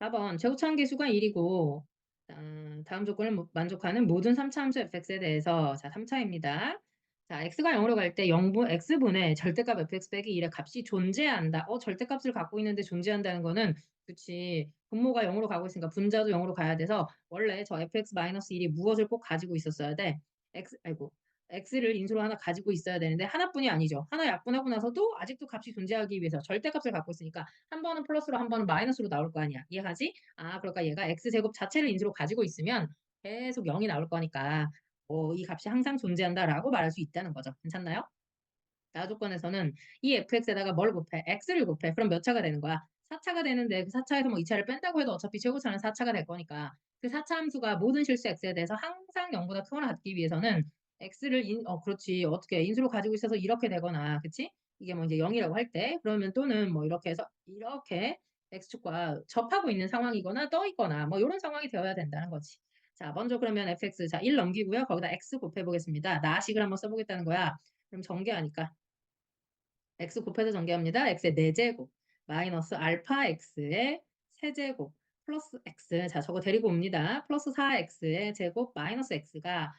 4번 제곱차원 계수가 1이고 아, 다음 조건을 모- 만족하는 모든 3차 함수 fx에 대해서 자 3차입니다. 자 x가 0으로 갈 때 0분 x분의 절대값 fx 빼기 1의 값이 존재한다. 어 절대값을 갖고 있는데 존재한다는 거는 그치 분모가 0으로 가고 있으니까 분자도 0으로 가야 돼서 원래 저 fx-1이 무엇을 꼭 가지고 있었어야 돼? x 아이고 x를 인수로 하나 가지고 있어야 되는데 하나뿐이 아니죠. 하나 약분하고 나서도 아직도 값이 존재하기 위해서 절대값을 갖고 있으니까 한 번은 플러스로 한 번은 마이너스로 나올 거 아니야. 이해하지? 아, 그러니까 얘가 x제곱 자체를 인수로 가지고 있으면 계속 0이 나올 거니까 어, 이 값이 항상 존재한다라고 말할 수 있다는 거죠. 괜찮나요? 나 조건에서는 이 fx에다가 뭘 곱해? x를 곱해. 그럼 몇 차가 되는 거야? 4차가 되는데 그 4차에서 뭐 2차를 뺀다고 해도 어차피 최고차는 4차가 될 거니까 그 4차 함수가 모든 실수 x에 대해서 항상 0보다 크거나 같기 위해서는 x를 인, 어 그렇지 어떻게 인수로 가지고 있어서 이렇게 되거나 그치? 이게 뭐 이제 0이라고 할 때 그러면 또는 뭐 이렇게 해서 이렇게 x축과 접하고 있는 상황이거나 떠 있거나 뭐 이런 상황이 되어야 된다는 거지. 자 먼저 그러면 fx 자1 넘기고요. 거기다 x 곱해 보겠습니다. 나식을 한번 써보겠다는 거야. 그럼 전개하니까 x 곱해서 전개합니다. x의 4제곱 마이너스 알파 x의 세제곱 플러스 x 자 저거 데리고 옵니다. 플러스 4x의 제곱 마이너스 x가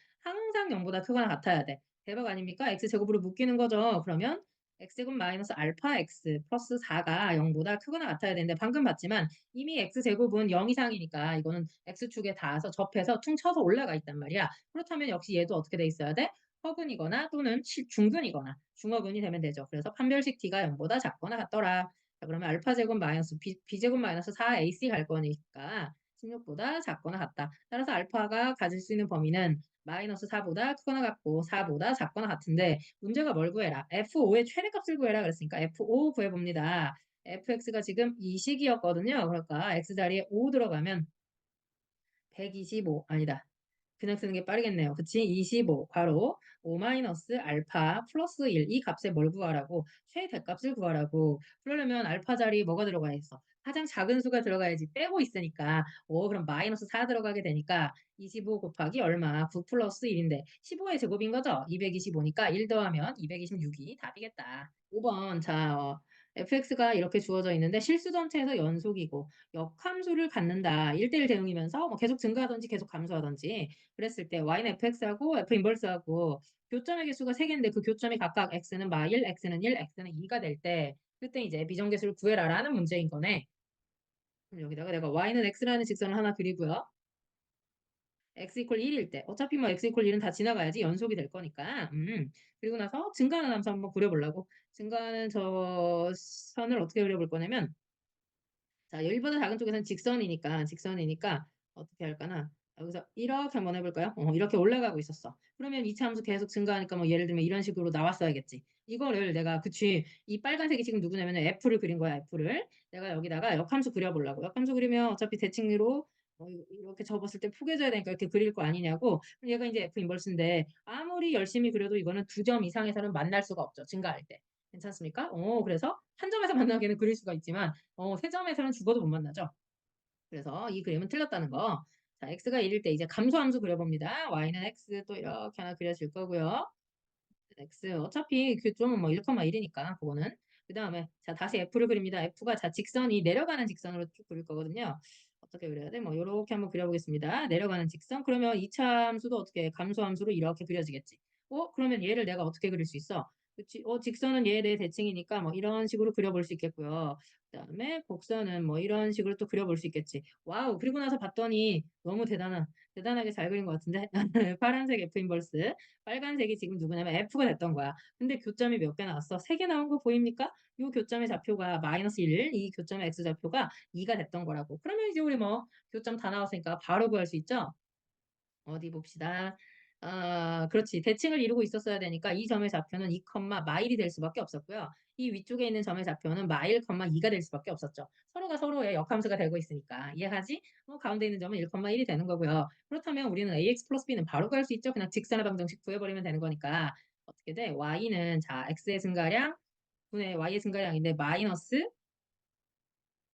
항상 0보다 크거나 같아야 돼. 대박 아닙니까? x제곱으로 묶이는 거죠. 그러면 x제곱 마이너스 알파 x 플러스 4가 0보다 크거나 같아야 되는데 방금 봤지만 이미 x제곱은 0 이상이니까 이거는 x축에 닿아서 접해서 퉁 쳐서 올라가 있단 말이야. 그렇다면 역시 얘도 어떻게 돼 있어야 돼? 허근이거나 또는 치- 중근이거나 중어근이 되면 되죠. 그래서 판별식 t가 0보다 작거나 같더라. 자, 그러면 알파 제곱 마이너스 b, b제곱 마이너스 4ac 갈 거니까 16보다 작거나 같다. 따라서 알파가 가질 수 있는 범위는 마이너스 4보다 크거나 같고 4보다 작거나 같은데 문제가 뭘 구해라? f5의 최대값을 구해라 그랬으니까 f5 구해봅니다. fx가 지금 이 식이었거든요. 그러니까 x 자리에 5 들어가면 125 아니다. 그냥 쓰는 게 빠르겠네요. 그치? 25 괄호 5 마이너스 알파 플러스 1 이 값에 뭘 구하라고? 최대값을 구하라고. 그러려면 알파 자리 뭐가 들어가야 했어? 가장 작은 수가 들어가야지 빼고 있으니까 오 그럼 마이너스 4 들어가게 되니까 25 곱하기 얼마? 9 플러스 1인데 15의 제곱인 거죠? 225니까 1 더하면 226이 답이겠다. 5번 자 어, fx가 이렇게 주어져 있는데 실수 전체에서 연속이고 역함수를 갖는다. 1대1 대응이면서 뭐 계속 증가하든지 계속 감소하든지 그랬을 때 y는 fx하고 f 인버스하고 교점의 개수가 3개인데 그 교점이 각각 x는 마 1, x는 1, x는 2가 될 때 그때 이제 비정계수를 구해라라는 문제인 거네. 그럼 여기다가 내가 y는 x라는 직선을 하나 그리고요. X 이퀄 1일 때 어차피 뭐 x 이퀄 1은 다 지나가야지 연속이 될 거니까 음. 그리고 나서 증가하는 함수 한번 그려보려고 증가하는 저 선을 어떻게 그려볼 거냐면 자 1보다 작은 쪽에서는 직선이니까 직선이니까 어떻게 할까나 여기서 이렇게 한번 해볼까요? 어, 이렇게 올라가고 있었어. 그러면 2차 함수 계속 증가하니까 뭐 예를 들면 이런 식으로 나왔어야겠지. 이거를 내가 그치 이 빨간색이 지금 누구냐면 F를 그린 거야 F를 내가 여기다가 역함수 그려보려고 역함수 그리면 어차피 대칭으로 어, 이- 이렇게 접었을 때 푸개져야 되니까 이렇게 그릴 거 아니냐고 얘가 이제 F 인버스인데 아무리 열심히 그려도 이거는 두 점 이상에서는 만날 수가 없죠 증가할 때 괜찮습니까? 어 그래서 한 점에서 만나기는 그릴 수가 있지만 어, 세 점에서는 죽어도 못 만나죠. 그래서 이 그림은 틀렸다는 거. 자, x가 1일 때 이제 감소함수 그려봅니다. y는 x 또 이렇게 하나 그려질 거고요. x 어차피 교점은 뭐 1,1이니까 그거는 그 다음에 자 다시 f를 그립니다. f가 자 직선이 내려가는 직선으로 쭉 그릴 거거든요. 어떻게 그려야 돼? 뭐 이렇게 한번 그려보겠습니다. 내려가는 직선 그러면 2차 함수도 어떻게 감소 함수로 이렇게 그려지겠지. 어 그러면 얘를 내가 어떻게 그릴 수 있어? 그치? 어 직선은 얘에 대해 대칭이니까 뭐 이런 식으로 그려볼 수 있겠고요. 그다음에 곡선은 뭐 이런 식으로 또 그려볼 수 있겠지. 와우 그리고 나서 봤더니 너무 대단한 대단하게 잘 그린 것 같은데 파란색 F 인버스 빨간색이 지금 누구냐면 F가 됐던 거야. 근데 교점이 몇 개 나왔어? 세 개 나온 거 보입니까? 이 교점의 좌표가 마이너스 1, 이 교점의 X 좌표가 2가 됐던 거라고. 그러면 이제 우리 뭐 교점 다 나왔으니까 바로 구할 수 있죠? 어디 봅시다. 아, 그렇지. 대칭을 이루고 있었어야 되니까 이 점의 좌표는 2, 마일이 될 수밖에 없었고요. 이 위쪽에 있는 점의 좌표는 마일, 2가 될 수밖에 없었죠. 서로가 서로의 역함수가 되고 있으니까. 이해하지? 어, 가운데 있는 점은 1,1이 되는 거고요. 그렇다면 우리는 ax 플러스 b는 바로 구할 수 있죠. 그냥 직선의 방정식 구해버리면 되는 거니까. 어떻게 돼? y는 자, x의 증가량 분의 y의 증가량인데 마이너스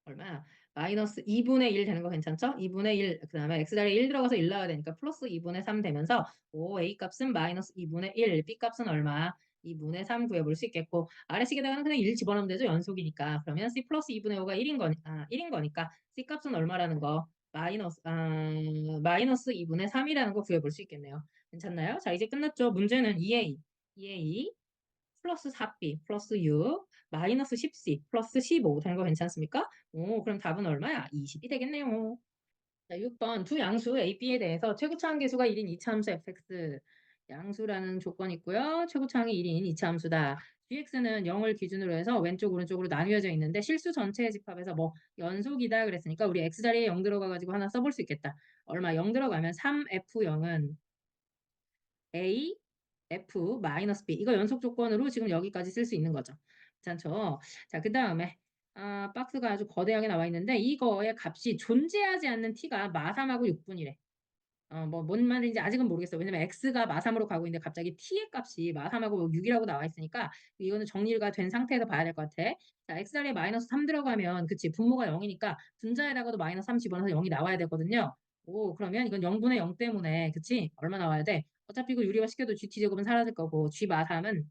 얼마? 마이너스 2분의 1 되는 거 괜찮죠? 2분의 1, 그 다음에 x자리에 1 들어가서 1 나와야 되니까 플러스 2분의 3 되면서 오, a 값은 마이너스 2분의 1, b 값은 얼마? 2분의 3 구해볼 수 있겠고 아래 식에다가는 그냥 1 집어넣으면 되죠. 연속이니까. 그러면 C 플러스 2분의 5가 1인 거니 아 1인 거니까 C 값은 얼마라는 거 마이너스 아 마이너스 2분의 3이라는 거 구해볼 수 있겠네요. 괜찮나요? 자 이제 끝났죠. 문제는 2A 2A 플러스 4B 플러스 6 마이너스 10C 플러스 15 되는 거 괜찮습니까? 오 그럼 답은 얼마야? 20이 되겠네요. 자 6번 두 양수 A, B에 대해서 최고차 함계수가 1인 이차함수 fx 양수라는 조건이 있고요. 최고차항이 1인 이차함수다. gx는 0을 기준으로 해서 왼쪽 오른쪽으로 나뉘어져 있는데 실수 전체의 집합에서 뭐 연속이다 그랬으니까 우리 x 자리에 0 들어가 가지고 하나 써볼 수 있겠다. 얼마 0 들어가면 3f0은 a f 마이너스 b 이거 연속 조건으로 지금 여기까지 쓸 수 있는 거죠. 괜찮죠? 자, 그 다음에 아, 박스가 아주 거대하게 나와 있는데 이거의 값이 존재하지 않는 t가 마3하고 6분이래. 어, 뭐, 뭔 말인지 아직은 모르겠어요. 왜냐면 x가 마3으로 가고 있는데 갑자기 t의 값이 마3하고 6이라고 나와 있으니까 이거는 정리가 된 상태에서 봐야 될 것 같아. 자, x 자리에 마이너스 3 들어가면 그치 분모가 0이니까 분자에다가도 마이너스 3 집어넣어서 0이 나와야 되거든요. 오, 그러면 이건 0분의 0 때문에 그치? 얼마 나와야 돼? 어차피 이거 유리화 시켜도 GT제곱은 사라질 거고 G 마3은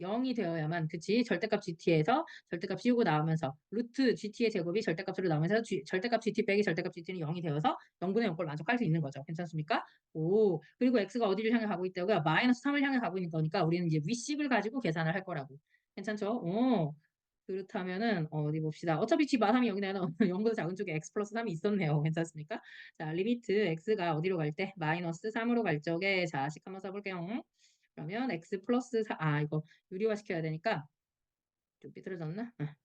0이 되어야만 그치 절대값 GT에서 절대값 씌우고 나오면서 루트 GT의 제곱이 절대값으로 나오면서 G, 절대값 GT 빼기 절대값 GT는 0이 되어서 0분의 0걸 만족할 수 있는 거죠. 괜찮습니까? 오 그리고 X가 어디를 향해 가고 있다고요? 마이너스 3을 향해 가고 있는 거니까 우리는 이제 위식을 가지고 계산을 할 거라고. 괜찮죠? 오 그렇다면은 어, 어디 봅시다. 어차피 G 마3이 0이 나는 0보다 작은 쪽에 X 플러스 3이 있었네요. 괜찮습니까? 자 리미트 X가 어디로 갈 때? 마이너스 3으로 갈 적에 자식 한번 써볼게요. 그러면 x 플러스 4, 아 이거 유리화 시켜야 되니까 좀 삐뚤어졌나? 아,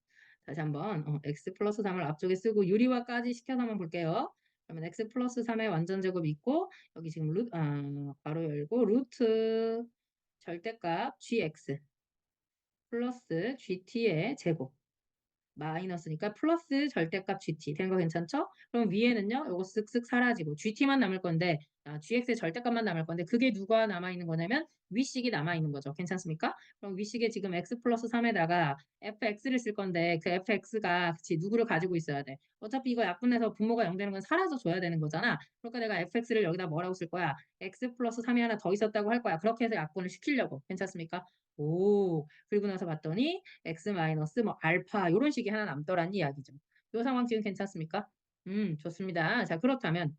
다시 한번 어, x 플러스 3을 앞쪽에 쓰고 유리화까지 시켜서 한번 볼게요. 그러면 x 플러스 3의 완전 제곱이 있고 여기 지금 루, 아, 바로 열고 루트 절대값 gx 플러스 gt의 제곱 마이너스니까 플러스 절대값 gt 된 거 괜찮죠? 그럼 위에는요 요거 쓱쓱 사라지고 gt만 남을 건데 아, gx의 절대값만 남을 건데 그게 누가 남아있는 거냐면 위식이 남아있는 거죠. 괜찮습니까? 그럼 위식에 지금 x 플러스 3에다가 fx를 쓸 건데 그 fx가 그치 누구를 가지고 있어야 돼. 어차피 이거 약분해서 분모가 0 되는 건 사라져 줘야 되는 거잖아. 그러니까 내가 fx를 여기다 뭐라고 쓸 거야? x 플러스 3이 하나 더 있었다고 할 거야. 그렇게 해서 약분을 시키려고. 괜찮습니까? 오 그리고 나서 봤더니 x 마이너스 뭐 알파 이런 식이 하나 남더란 이야기죠. 이 상황 지금 괜찮습니까? 음 좋습니다. 자 그렇다면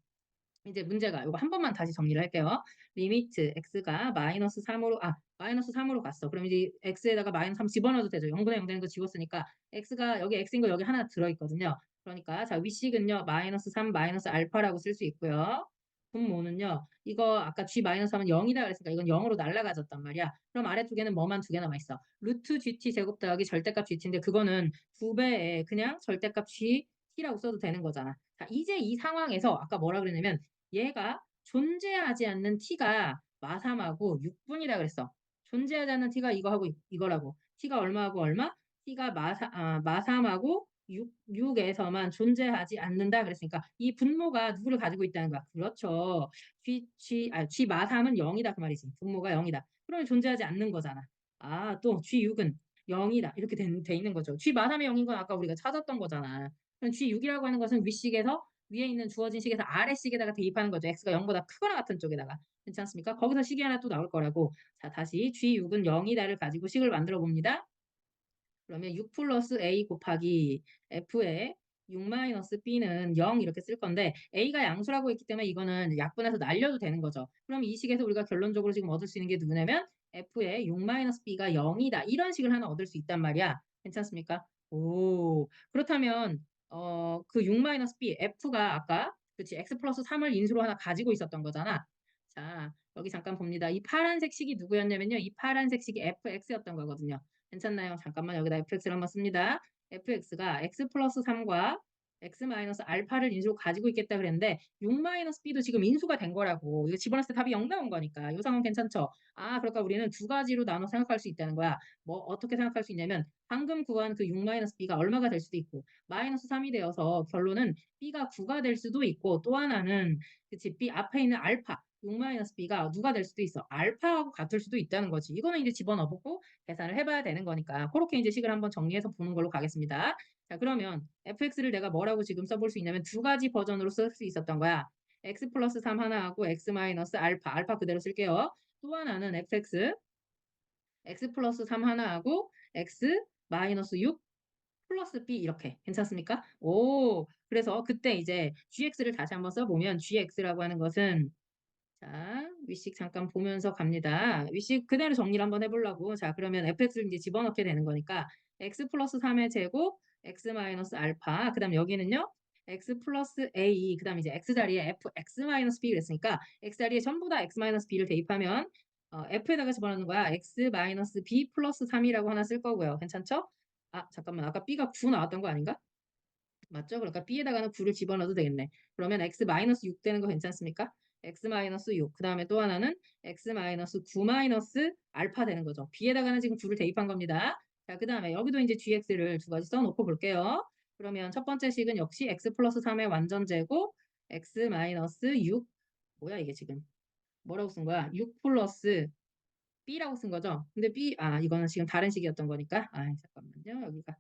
이제 문제가 이거 한 번만 다시 정리를 할게요. 리미트 x가 마이너스 3으로 아 마이너스 3으로 갔어. 그럼 이제 x에다가 마이너스 3 집어넣어도 되죠. 0분의 0 되는 거 집었으니까 x가 여기 x인 거 여기 하나 들어있거든요. 그러니까 자 위식은요 마이너스 3 마이너스 알파라고 쓸 수 있고요. 분모는요. 이거 아까 g 마이너스 하면 0이다 그랬으니까 이건 0으로 날라가졌단 말이야. 그럼 아래 두 개는 뭐만 두 개 남아 있어. 루트 gt 제곱 더하기 절대값 gt인데 그거는 두 배의 그냥 절대값 g t라고 써도 되는 거잖아. 자, 이제 이 상황에서 아까 뭐라 그랬냐면 얘가 존재하지 않는 t가 마3하고 6분이라 그랬어. 존재하지 않는 t가 이거하고 이거라고. t가 얼마하고 얼마? t가 마3, 아, 마3하고 6, 6에서만 존재하지 않는다 그랬으니까 이 분모가 누구를 가지고 있다는 거야. 그렇죠. G, G, 아, G 마3은 0이다 그 말이지. 분모가 0이다. 그러면 존재하지 않는 거잖아. 아, 또 G6은 0이다. 이렇게 돼, 돼 있는 거죠. G 마3이 0인 건 아까 우리가 찾았던 거잖아. 그럼 G6이라고 하는 것은 윗식에서 위에 있는 주어진 식에서 아래 식에다가 대입하는 거죠. x가 0보다 크거나 같은 쪽에다가. 괜찮습니까? 거기서 식이 하나 또 나올 거라고. 자, 다시 G6은 0이다를 가지고 식을 만들어 봅니다. 그러면 6 플러스 a 곱하기 f의 6-b는 0 이렇게 쓸 건데 a가 양수라고 했기 때문에 이거는 약분해서 날려도 되는 거죠. 그럼 이 식에서 우리가 결론적으로 지금 얻을 수 있는 게 누구냐면 f의 6-b가 0이다. 이런 식을 하나 얻을 수 있단 말이야. 괜찮습니까? 오 그렇다면 어, 그 6-b f가 아까 그치 x 플러스 3을 인수로 하나 가지고 있었던 거잖아. 자 여기 잠깐 봅니다. 이 파란색 식이 누구였냐면요. 이 파란색 식이 fx였던 거거든요. 괜찮나요? 잠깐만 여기다 fx를 한번 씁니다. fx가 x 플러스 3과 x 마이너스 알파를 인수로 가지고 있겠다 그랬는데 6 마이너스 b도 지금 인수가 된 거라고 이거 집어넣었을 때 답이 0 나온 거니까 이 상황 괜찮죠? 아 그러니까 우리는 두 가지로 나눠 생각할 수 있다는 거야. 뭐 어떻게 생각할 수 있냐면 방금 구한 그 6 마이너스 b가 얼마가 될 수도 있고 마이너스 3이 되어서 결론은 b가 9가 될 수도 있고 또 하나는 그치 b 앞에 있는 알파 6-b가 누가 될 수도 있어. 알파하고 같을 수도 있다는 거지. 이거는 이제 집어넣어보고 계산을 해봐야 되는 거니까 그렇게 이제 식을 한번 정리해서 보는 걸로 가겠습니다. 자 그러면 fx를 내가 뭐라고 지금 써볼 수 있냐면 두 가지 버전으로 쓸 수 있었던 거야. x 플러스 3 하나하고 x 마이너스 알파, 알파 그대로 쓸게요. 또 하나는 fx x 플러스 3 하나하고 x 마이너스 6 플러스 b 이렇게 괜찮습니까? 오 그래서 그때 이제 gx를 다시 한번 써보면 gx라고 하는 것은 자 위식 잠깐 보면서 갑니다. 위식 그대로 정리를 한번 해보려고 자 그러면 fx를 이제 집어넣게 되는 거니까 x 플러스 3의 제곱 x 마이너스 알파 그 다음 여기는요 x 플러스 a 그 다음 이제 x 자리에 fx 마이너스 b 그랬으니까 x 자리에 전부 다 x 마이너스 b를 대입하면 어, f에다가 집어넣는 거야 x 마이너스 b 플러스 3이라고 하나 쓸 거고요. 괜찮죠? 아 잠깐만 아까 b가 9 나왔던 거 아닌가? 맞죠? 그러니까 b에다가는 9를 집어넣어도 되겠네. 그러면 x 마이너스 6 되는 거 괜찮습니까? X 마이너스 6. 그 다음에 또 하나는 x 마이너스 9 마이너스 알파 되는 거죠. b에다가는 지금 9를 대입한 겁니다. 자, 그 다음에 여기도 이제 gx를 두 가지 써놓고 볼게요. 그러면 첫 번째 식은 역시 x 플러스 3의 완전 제곱 x 마이너스 6 뭐야 이게 지금 뭐라고 쓴 거야? 6 플러스 b라고 쓴 거죠. 근데 b 아 이거는 지금 다른 식이었던 거니까 아 잠깐만요. 여기가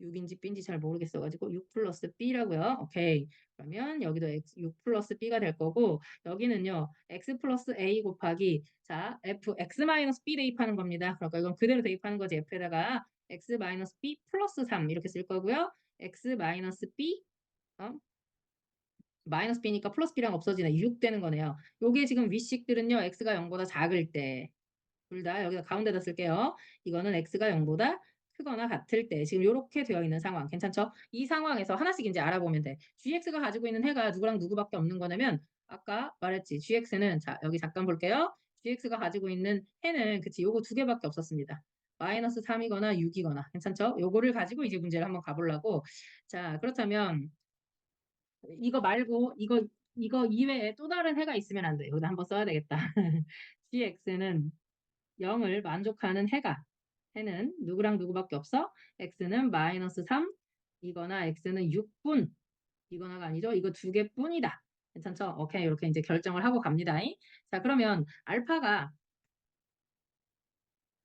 6인지 b인지 잘 모르겠어가지고 6 플러스 b라고요. 오케이. 그러면 여기도 x, 6 플러스 b가 될 거고 여기는요. x 플러스 a 곱하기 자 f x 마이너스 b 대입하는 겁니다. 그러니까 이건 그대로 대입하는 거지. f에다가 x 마이너스 b 플러스 3 이렇게 쓸 거고요. x 마이너스 b 어? 마이너스 b니까 플러스 b랑 없어지네. 6 되는 거네요. 요게 지금 위식들은요. x가 0보다 작을 때 둘 다 여기다 가운데다 쓸게요. 이거는 x가 0보다 크거나 같을 때 지금 이렇게 되어 있는 상황 괜찮죠? 이 상황에서 하나씩 이제 알아보면 돼. gx가 가지고 있는 해가 누구랑 누구밖에 없는 거냐면 아까 말했지 gx는 자 여기 잠깐 볼게요. gx가 가지고 있는 해는 그치 요거 두 개밖에 없었습니다. 마이너스 3이거나 6이거나 괜찮죠? 요거를 가지고 이제 문제를 한번 가보려고 자 그렇다면 이거 말고 이거 이거 이외에 또 다른 해가 있으면 안 돼. 여기다 한번 써야 되겠다. gx는 0을 만족하는 해가 해는 누구랑 누구밖에 없어? x는 마이너스 3 이거나 x는 6분 이거나가 아니죠. 이거 두 개뿐이다. 괜찮죠? 오케이 이렇게 이제 결정을 하고 갑니다. 자 그러면 알파가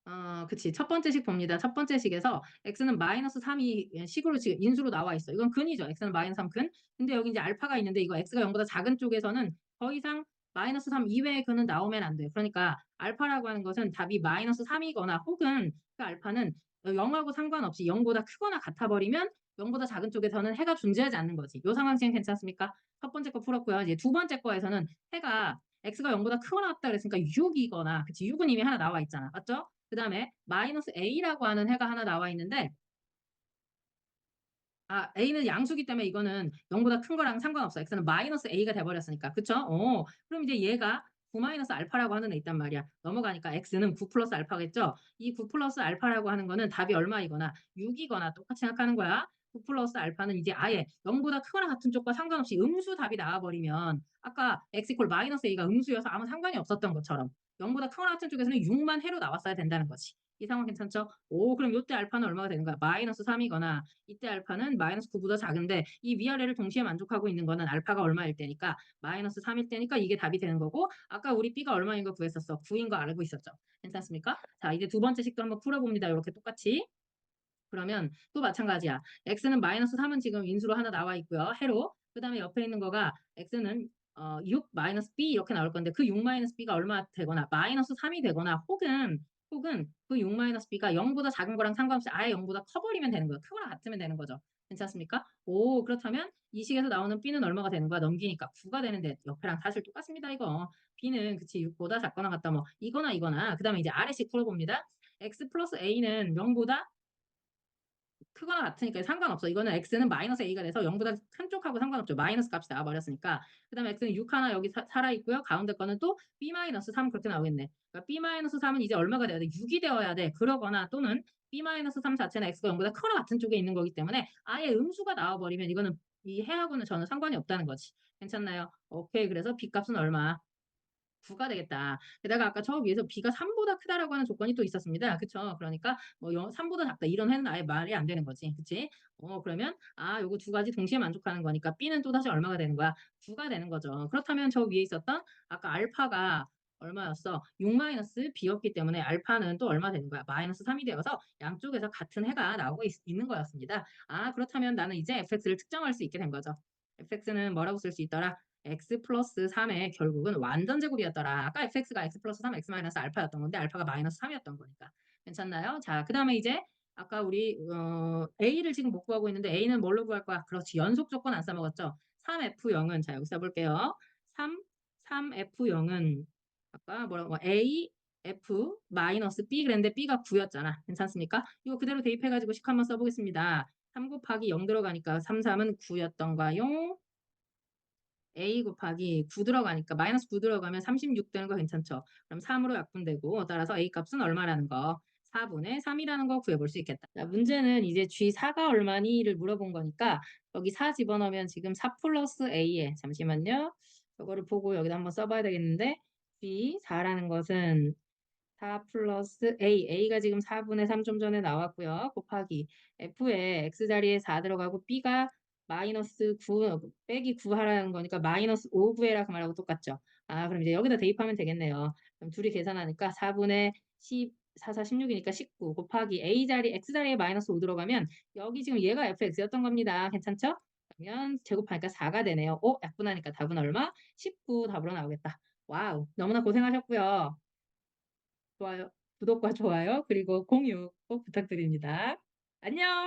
어, 그치. 첫 번째 식 봅니다. 첫 번째 식에서 x는 마이너스 3이 식으로 지금 인수로 나와 있어. 이건 근이죠. x는 마이너스 3 근. 근데 여기 이제 알파가 있는데 이거 x가 0보다 작은 쪽에서는 더 이상 마이너스 3 이외의 근은 나오면 안 돼. 그러니까 알파라고 하는 것은 답이 마이너스 3이거나 혹은 그 알파는 0하고 상관없이 0보다 크거나 같아 버리면 0보다 작은 쪽에서는 해가 존재하지 않는 거지. 이 상황 지금 괜찮습니까? 첫 번째 거 풀었고요. 이제 두 번째 거에서는 해가 x가 0보다 크거나 같다 그랬으니까 6이거나 그치 6은 이미 하나 나와 있잖아. 맞죠? 그 다음에 마이너스 a라고 하는 해가 하나 나와 있는데 아 a는 양수기 때문에 이거는 0보다 큰 거랑 상관없어. x는 마이너스 a가 돼버렸으니까. 그쵸? 어, 그럼 이제 얘가 9 마이너스 알파라고 하는 애 있단 말이야. 넘어가니까 x는 9 플러스 알파겠죠? 이 9 플러스 알파라고 하는 거는 답이 얼마이거나 6이거나 똑같이 생각하는 거야. 9 플러스 알파는 이제 아예 0보다 크거나 같은 쪽과 상관없이 음수 답이 나와버리면 아까 x 이퀄 마이너스 a가 음수여서 아무 상관이 없었던 것처럼 0보다 크거나 같은 쪽에서는 6만 해로 나왔어야 된다는 거지. 이 상황 괜찮죠? 오 그럼 이때 알파는 얼마가 되는 거야? 마이너스 3이거나 이때 알파는 마이너스 9보다 작은데 이 위아래를 동시에 만족하고 있는 거는 알파가 얼마일 때니까 마이너스 3일 때니까 이게 답이 되는 거고 아까 우리 b가 얼마인 거 구했었어. 9인 거 알고 있었죠. 괜찮습니까? 자 이제 두 번째 식도 한번 풀어봅니다. 이렇게 똑같이. 그러면 또 마찬가지야. x는 마이너스 3은 지금 인수로 하나 나와 있고요. 해로. 그 다음에 옆에 있는 거가 x는 어, 6 마이너스 b 이렇게 나올 건데 그 6 마이너스 b가 얼마 되거나 마이너스 3이 되거나 혹은 혹은 그 6 마이너스 b가 0보다 작은 거랑 상관없이 아예 0보다 커버리면 되는 거예요. 크거나 같으면 되는 거죠. 괜찮습니까? 오 그렇다면 이 식에서 나오는 b는 얼마가 되는 거야? 넘기니까 9가 되는데 옆에랑 사실 똑같습니다. 이거 b는 그치 6보다 작거나 같다 뭐 이거나 이거나 그 다음에 이제 아래식 풀어봅니다. x 플러스 a는 0보다 크거나 같으니까 상관없어. 이거는 x는 마이너스 a가 돼서 0보다 큰 쪽하고 상관없죠. 마이너스 값이 나와버렸으니까. 그 다음에 x는 6 하나 여기 사, 살아있고요. 가운데 거는 또 b 마이너스 3 그렇게 나오겠네. 그러니까 b 마이너스 3은 이제 얼마가 돼야 돼? 6이 되어야 돼. 그러거나 또는 b 마이너스 3 자체는 x가 0보다 크거나 같은 쪽에 있는 거기 때문에 아예 음수가 나와버리면 이거는 이 해하고는 전혀 상관이 없다는 거지. 괜찮나요? 오케이. 그래서 b 값은 얼마? 9가 되겠다. 게다가 아까 저 위에서 b가 3보다 크다라고 하는 조건이 또 있었습니다. 그쵸? 그러니까 뭐 3보다 작다 이런 해는 아예 말이 안 되는 거지. 그치? 어 그러면 아 요거 두 가지 동시에 만족하는 거니까 b는 또 다시 얼마가 되는 거야? 9가 되는 거죠. 그렇다면 저 위에 있었던 아까 알파가 얼마였어? 6 마이너스 b였기 때문에 알파는 또 얼마 되는 거야? 마이너스 3이 되어서 양쪽에서 같은 해가 나오고 있, 있는 거였습니다. 아 그렇다면 나는 이제 fx를 특정할 수 있게 된 거죠. fx는 뭐라고 쓸 수 있더라? X 플러스 3의 결국은 완전 제곱이었더라. 아까 fx가 x 플러스 3, x 마이너스 알파였던 건데 알파가 마이너스 3이었던 거니까. 괜찮나요? 자 그 다음에 이제 아까 우리 어 A를 지금 못 구하고 있는데 A는 뭘로 구할 거야? 그렇지. 연속 조건 안 써먹었죠? 3F0은 자 여기 써 볼게요. 3 3F0은 아까 뭐라고 A F 마이너스 B 그랬는데 B가 9였잖아. 괜찮습니까? 이거 그대로 대입해 가지고 식 한번 써 보겠습니다. 3 곱하기 0 들어가니까 3, 3은 9였던가요? A 곱하기 9 들어가니까 마이너스 9 들어가면 36 되는 거 괜찮죠? 그럼 3으로 약분되고 따라서 A 값은 얼마라는 거 4분의 3이라는 거 구해볼 수 있겠다. 자, 문제는 이제 G4가 얼마니를 물어본 거니까 여기 4 집어넣으면 지금 4 플러스 A에 잠시만요. 저거를 보고 여기다 한번 써봐야 되겠는데 G4라는 것은 4 플러스 A, A가 지금 4분의 3 좀 전에 나왔고요. 곱하기 F에 X자리에 4 들어가고 B가 마이너스 9 빼기 9 하라는 거니까 마이너스 5 구해라 그 말하고 똑같죠. 아 그럼 이제 여기다 대입하면 되겠네요. 그럼 둘이 계산하니까 4분의 10 4, 4, 16이니까 19 곱하기 A자리 X자리에 마이너스 5 들어가면 여기 지금 얘가 fx였던 겁니다. 괜찮죠? 그러면 제곱하니까 4가 되네요. 오 약분하니까 답은 얼마? 19 답으로 나오겠다. 와우 너무나 고생하셨고요. 좋아요. 구독과 좋아요 그리고 공유 꼭 부탁드립니다. 안녕.